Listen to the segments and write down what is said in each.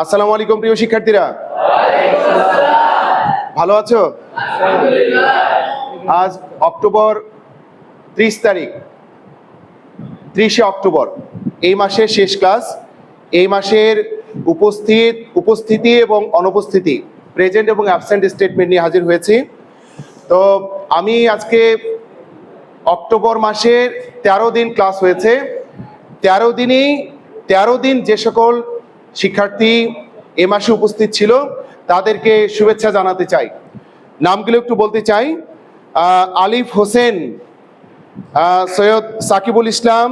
আসসালামু আলাইকুম প্রিয় শিক্ষার্থীরা। ভালো আছো? আজ অক্টোবর ত্রিশ তারিখ ত্রিশে অক্টোবর। এই মাসের শেষ ক্লাস এই মাসের উপস্থিত উপস্থিতি এবং অনুপস্থিতি প্রেজেন্ট এবং অ্যাবসেন্ট স্টেটমেন্ট নিয়ে হাজির হয়েছি। তো আমি আজকে অক্টোবর মাসের তেরো দিন ক্লাস হয়েছে। তেরো দিনই তেরো দিন যে সকল শিক্ষার্থী এ মাসে উপস্থিত ছিল। তাদেরকে শুভেচ্ছা জানাতে চাই। নামগুলো একটু বলতে চাই। আলিফ হোসেন সৈয়দ সাকিবুল ইসলাম,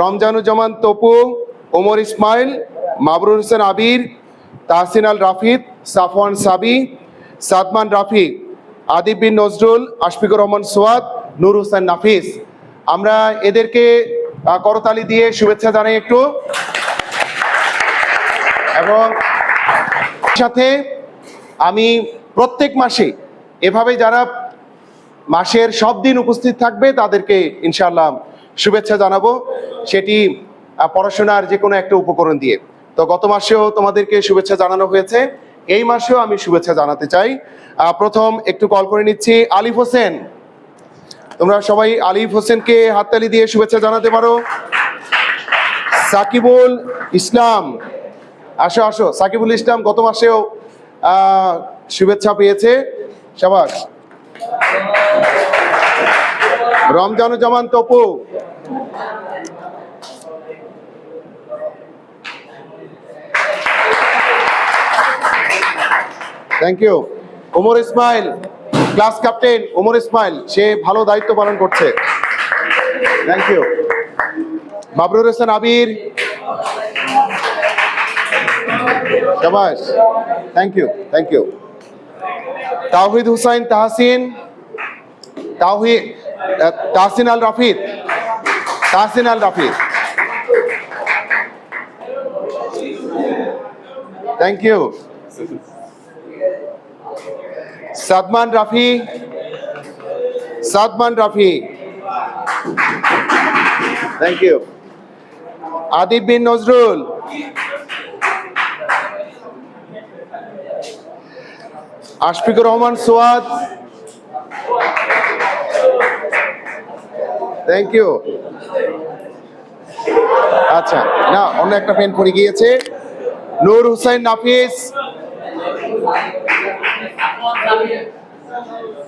রমজানুজ্জামান তপু, ওমর ইসমাইল, মাবরুর হোসেন আবির, তাহসিন আল রাফিদ সাফওয়ান সাবি, সাদমান রাফি, আদিব বিন নজরুল, আশফিকুর রহমান সোয়াদ, নূর হোসেন নাফিস। আমরা এদেরকে করতালি দিয়ে শুভেচ্ছা জানাই একটু। এবং সাথে আমি প্রত্যেক মাসে এভাবে যারা মাসের সব দিন উপস্থিত থাকবে তাদেরকে ইনশাআল্লাহ শুভেচ্ছা জানাব। সেটি পড়াশোনার যে কোনো একটা উপকরণ দিয়ে। তো গত মাসেও তোমাদেরকে শুভেচ্ছা জানানো হয়েছে। এই মাসেও আমি শুভেচ্ছা জানাতে চাই। প্রথম একটু কল করে নিচ্ছি আলিফ হোসেন। তোমরা সবাই আলিফ হোসেনকে হাততালি দিয়ে শুভেচ্ছা জানাতে পারো। সাকিবুল ইসলাম। আসো আসো। সাকিবুল ইসলাম গত মাসেও শুভেচ্ছা পেয়েছে। সাবাস। Ramzanuzzaman Topu. Thank you Omar Ismail class captain Omar Ismail, সে ভালো দায়িত্ব পালন করছে। Thank you Mabrur Hossain Abir. শাবাশ thank you thank you Tawhid Hussain Tahsin Tawhid Tahsin Al Rafid, Tahsin Al Rafid. Thank you Sadman Rafi Sadman Rafi. Thank you Adib Bin Nazrul Ashfiqur Rahman Soad thank you আচ্ছা না, অন্য একটা pen পড়ে গিয়েছে। নূর Hussain Nafis.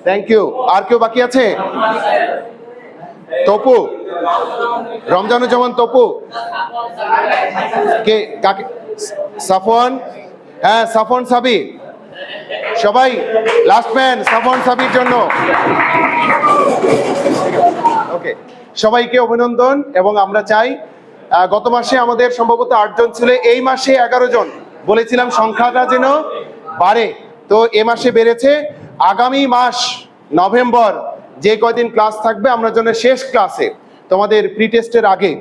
Thank you আর কেউ বাকি আছে? তপু। রমজানুজ্জামান তপু। কে, কাকে, সাফওয়ান? হ্যাঁ সাফন সাবি। সবাই লাস্ট ম্যান সাফওয়ান সাবির জন্য। ওকে সবাইকে অভিনন্দন, এবং আমরা চাই গত মাসে আমাদের সম্ভবত আটজন ছিল, এই মাসে এগারো জন। বলেছিলাম সংখ্যাটা যেন বাড়ে। তো এ মাসে বেড়েছে। আগামী মাস, নভেম্বর, যে কয়দিন ক্লাস থাকবে, আমরা জন্য শেষ ক্লাসে তোমাদের প্রি টেস্টের আগে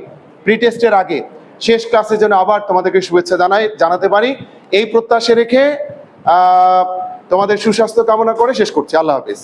প্রি টেস্টের আগে, শেষ ক্লাসে যেন আবার তোমাদেরকে শুভেচ্ছা জানাই, জানাতে পারি। এই প্রত্যাশা রেখে তোমাদের সুস্বাস্থ্য কামনা করে শেষ করছি। আল্লাহ হাফিজ।